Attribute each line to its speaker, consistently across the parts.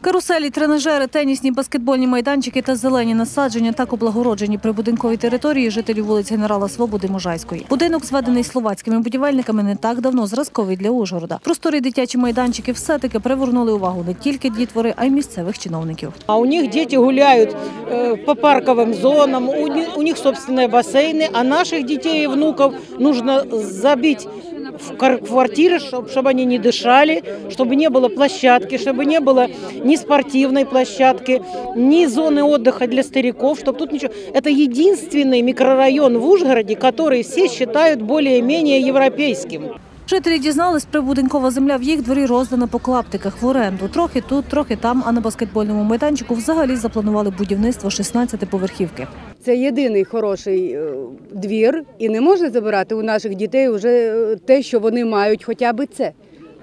Speaker 1: Каруселі, тренажери, тенісні, баскетбольні майданчики та зелені насадження так облагороджені прибудинковій території жителів вулиць генерала Свободи Можайської. Будинок, зведений словацькими будівельниками, не так давно зразковий для Ужгорода. Просторі дитячі майданчики все-таки привернули увагу не тільки дітвори, а й місцевих чиновників.
Speaker 2: А у них дети гуляют э, по парковым зонам, у ни- у них собственные бассейны, а наших детей и внуков нужно забить в кар- квартиры, чтобы они не дышали, чтобы не было площадки, чтобы не было ни спортивной площадки, ни зоны отдыха для стариков, чтобы тут ничего. Это единственный микрорайон в Ужгороде, который все считают более-менее европейским.
Speaker 1: Жителі дізнались, прибудинкова земля в їх дворі роздана по клаптиках в оренду. Трохи тут, трохи там, а на баскетбольному майданчику взагалі запланували будівництво 16-поверхівки.
Speaker 3: Це єдиний хороший е, двір, і не можна забирати у наших дітей вже е, те, що вони мають, хоча б це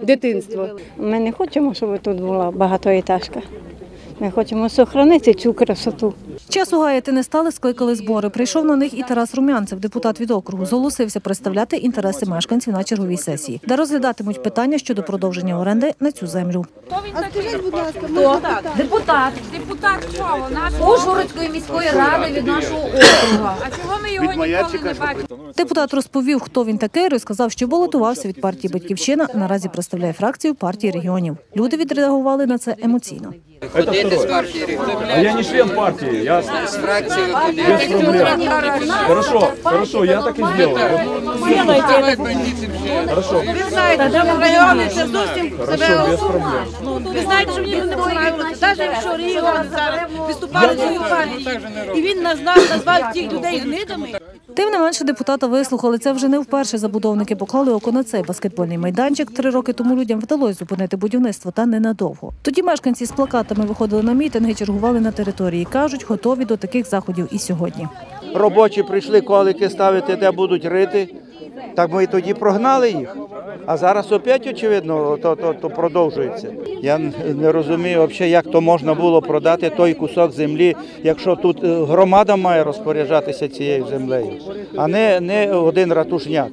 Speaker 3: дитинство.
Speaker 4: Ми не хочемо, щоб тут була багатоетажка. Ми хочемо зберігати цю красоту.
Speaker 1: Часу гаяти не стали, скликали збори. Прийшов на них і Тарас Румянцев, депутат від округу. Зголосився представляти інтереси мешканців на черговій сесії, де розглядатимуть питання щодо продовження оренди на цю землю.
Speaker 5: Депутат. Депутат чого? Нашого Ужгородської міської ради від нашого округа. А чого ми його ніколи не бачимо?
Speaker 1: Депутат розповів, хто він такий, розказав, що балотувався від партії Батьківщина. Наразі представляє фракцію партії регіонів. Люди відреагували на це емоційно.
Speaker 6: Ходити з партії регіонів.
Speaker 7: А я не член партии, я
Speaker 6: З фракции
Speaker 7: без проблем. Хорошо, хорошо, я так и сделаю. Хорошо,
Speaker 8: райони це зовсім
Speaker 7: хорошо, без проблем.
Speaker 8: ви знаєте, що мені не подобається. Навіть якщо Ріган зараз виступали свою партію, і він назвав назвав тих людей гнидами.
Speaker 1: Тим не менше, депутата вислухали. Це вже не вперше забудовники поклали око на цей баскетбольний майданчик. Три роки тому людям вдалося зупинити будівництво та ненадовго. Тоді мешканці з плакатами виходили на мітинги, чергували на території. кажуть, готові до таких заходів і сьогодні.
Speaker 9: робочі прийшли колики ставити, де будуть рити. Так ми і тоді прогнали їх. А зараз опять, очевидно, то, то, то продовжується. Я не розумію, взагалі, як то можна було продати той кусок землі, якщо тут е, громада має розпоряджатися цією землею, а не, не один ратушняк.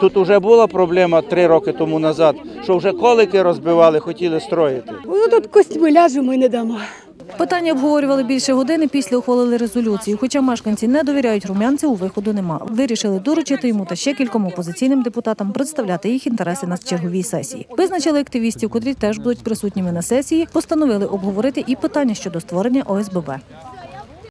Speaker 9: Тут вже була проблема три роки тому назад, що вже колики розбивали, хотіли строїти.
Speaker 3: Ну тут костьми ляжемо і не дамо.
Speaker 1: Питання обговорювали більше години. Після ухвалили резолюцію. Хоча мешканці не довіряють румянцеву, виходу нема. Вирішили доручити йому та ще кільком опозиційним депутатам представляти їх інтереси на черговій сесії. Визначили активістів, котрі теж будуть присутніми на сесії. Постановили обговорити і питання щодо створення ОСББ.